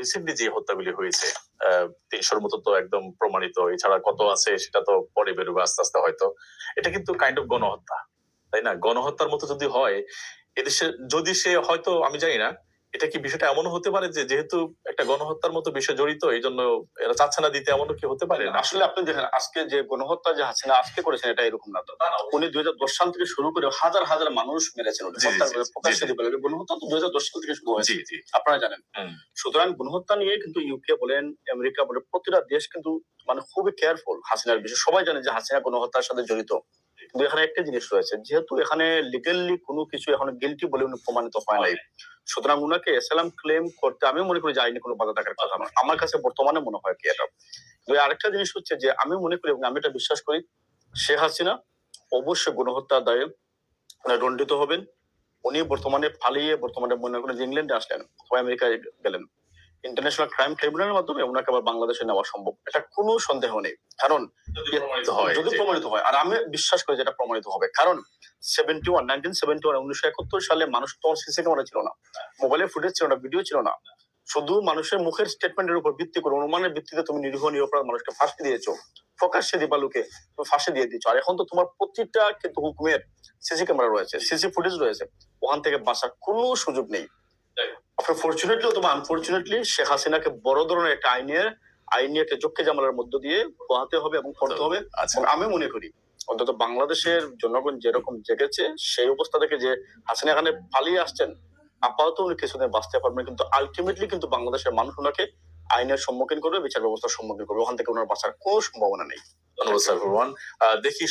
Recently যে হত্যাগুলি হয়েছে তিনশোর মতো তো একদম প্রমাণিত। এছাড়া কত আছে সেটা তো পরে বেরোবে আস্তে আস্তে হয়তো। এটা কিন্তু কাইন্ড অফ গণহত্যা, তাই না? গণহত্যার মতো যদি হয়, এদেশে যদি সে হয়তো আমি জানি না এটা কি বিষয়টা এমনও হতে পারে যে যেহেতু একটা গণহত্যার মতো বিষয় জড়িত এই জন্য এরা চাচ্ছে না দিতে এমনও কি হতে পারে? আসলে আপনি দেখেন আজকে যে গণহত্যা যে হাসিনা আজকে করেছেন এটা এরকম না তো। উনি দুই হাজার দশ সাল থেকে শুরু করে হাজার হাজার মানুষ মেরেছেন প্রকাশ্যে গণহত্যা তো দুই হাজার দশ সাল থেকে শুরু হয়েছে। আপনারা জানেন। সুতরাং গণহত্যা নিয়ে কিন্তু ইউকে বলেন আমেরিকা বলেন প্রতিটা দেশ কিন্তু মানে খুবই কেয়ারফুল হাসিনার বিষয়ে। সবাই জানে যে হাসিনা গণহত্যার সাথে জড়িত। এখানে একটা জিনিস রয়েছে, যেহেতু এখানে কোনো কিছু এখন গিলটি বলে উনি প্রমাণিত হয় নাই। সুতরাং উনাকে ক্লেম করতে আমি মনে করি যে আইনে কোনো বাধা থাকার কথা আমার কাছে বর্তমানে মনে হয় কি এটা? আরেকটা জিনিস হচ্ছে যে আমি মনে করি, আমি এটা বিশ্বাস করি, শেখ হাসিনা অবশ্যই গণহত্যার দায়ে দণ্ডিত হবেন। উনি বর্তমানে পালিয়ে বর্তমানে মনে করেন ইংল্যান্ডে আসলেন আমেরিকায় গেলেন। ইন্টারন্যাশনাল ক্রাইম ট্রাইব্যুনালের মাধ্যমে ওনাকে আবার বাংলাদেশে নেওয়া সম্ভব। এটা কোনো সন্দেহ নেই। কারণ যদি প্রমাণিত হয়। আর আমি বিশ্বাস করি যেটা প্রমাণিত হবে। কারণ seventy one nineteen seventy one উনিশশো একাত্তর সালে মানুষ তো সিসি ক্যামেরা ছিল না। মোবাইলের ফুটেজ ছিল না ভিডিও ছিল না। শুধু মানুষের মুখের স্টেটমেন্টের উপর ভিত্তি করে অনুমানের ভিত্তিতে তুমি নিরীহ নিরপরাধ মানুষকে ফাঁসি দিয়েছ। প্রকাশ্যে দিবালুকে তুমি ফাঁসি দিয়ে দিচ্ছ আর এখন তো তোমার প্রতিটা কিন্তু হুকুমের সিসি ক্যামেরা রয়েছে। সিসি ফুটেজ রয়েছে। ওখান থেকে বাঁচার কোনো সুযোগ নেই। ফর্চুনেটলি অথবা আনফর্চুনেটলি শেখ হাসিনাকে বড় ধরনের একটা আইনের আইনি একটা যক্ষে জামালার মধ্য দিয়ে পোহাতে হবে এবং করতে হবে। আচ্ছা। আমি মনে করি অন্তত বাংলাদেশের জনগণ যেরকম জেগেছে সেই অবস্থা থেকে যে হাসিনা এখানে পালিয়ে আসছেন আপাতত উনি কিছুদিন বাঁচতে পারবেন কিন্তু আলটিমেটলি কিন্তু বাংলাদেশের মানুষ ওনাকে আইনের সম্মুখীন করবে বিচার ব্যবস্থার সম্মুখীন করবে। ওখান থেকে ওনার বাঁচার কোনো সম্ভাবনা নেই। ধন্যবাদ স্যার ভগবান দেখি